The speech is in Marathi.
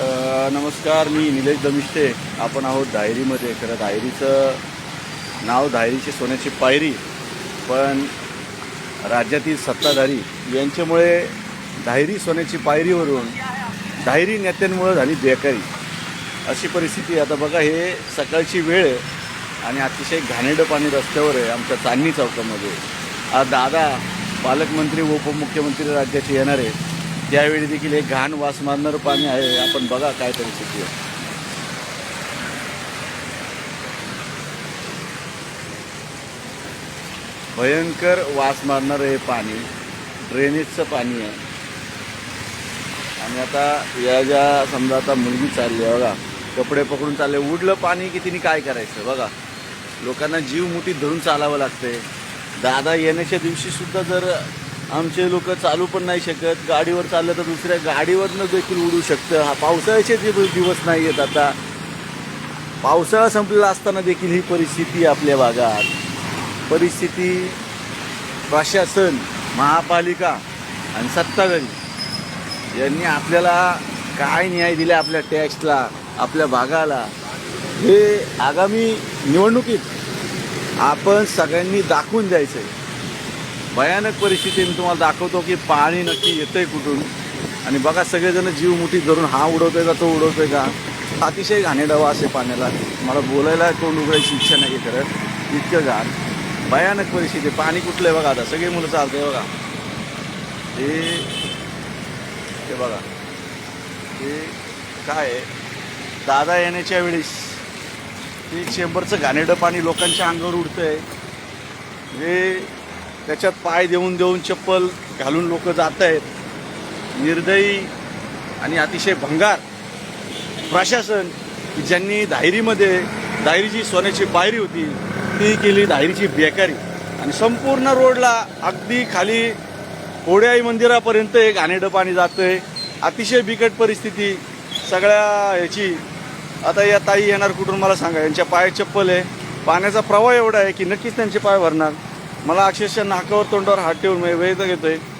नमस्कार मी निलेश दमिष्टे. आपण आहोत डायरीमध्ये. खरं डायरीचं नाव डायरीची सोन्याची पायरी पण राज्यातील सत्ताधारी यांच्यामुळे धायरी सोन्याची पायरीवरून डायरी नेत्यांमुळे झाली बेकारी. अशी परिस्थिती आता बघा हे सकाळची वेळ आहे आणि अतिशय घाणेडं पाणी रस्त्यावर आहे आमच्या चांदणी चौकामध्ये. आज दादा पालकमंत्री उपमुख्यमंत्री राज्याचे येणार आहे त्यावेळी देखील हे घाण वास मारणारं पाणी आहे. आपण बघा काय परिस्थिती आहे. भयंकर वास मारणारं हे पाणी ड्रेनेजचं पाणी आहे. आणि आता या ज्या समजा आता मुलगी चालली आहे बघा. कपडे पकडून चालले उडलं पाणी की तिने काय करायचं बघा. लोकांना जीव मुठीत धरून चालावं लागते दादा येण्याच्या दिवशी सुद्धा जर आमचे लोक चालू पण नाही शकत. गाडीवर चाललं तर दुसऱ्या गाडीवरनं देखील उडू शकतं. हा पावसाळ्याचे जे दिवस नाही आहेत आता पावसाळा संपलेला असताना देखील ही परिस्थिती आपल्या भागात. परिस्थिती प्रशासन महापालिका आणि सत्ताधारी यांनी आपल्याला काय न्याय दिला आपल्या टॅक्सला आपल्या भागाला? हे आगामी निवडणुकीत आपण सगळ्यांनी दाखवून द्यायचं आहे भयानक परिस्थिती मी तुम्हाला दाखवतो की पाणी नक्की येतंय कुठून. आणि बघा सगळेजण जीव मुठी धरून हा उडवतोय का तो उडवतोय का? अतिशय घाणेडावा असे पाण्याला. मला बोलायला तोंड उघडायची इच्छा नाही करत इतकं घाण. भयानक परिस्थिती. पाणी कुठलं आहे बघा आता. सगळे मुलं चालतंय बघा. हे बघा. हे काय आहे? दादा येण्याच्या वेळेस ते चेंबरचं घाणेडं पाणी लोकांच्या अंगावर उडतंय. हे त्याच्यात पाय देऊन देऊन चप्पल घालून लोक जात आहेत. निर्दयी आणि अतिशय भंगार प्रशासन की ज्यांनी धायरीमध्ये धायरीची सोन्याची पायरी होती ती केली धायरीची बेकारी. आणि संपूर्ण रोडला अगदी खाली होड्याई मंदिरापर्यंत एक घाणेरडं पाणी जातं आहे अतिशय बिकट परिस्थिती. सगळ्या ह्याची. आता या ताई येणार कुठून मला सांगा यांच्या पाय चप्पल आहे. पाण्याचा प्रवाह एवढा आहे की नक्कीच त्यांचे पाय भरणार. मला अक्षरशः नाकावर तोंडावर हात ठेवून वेळ आहे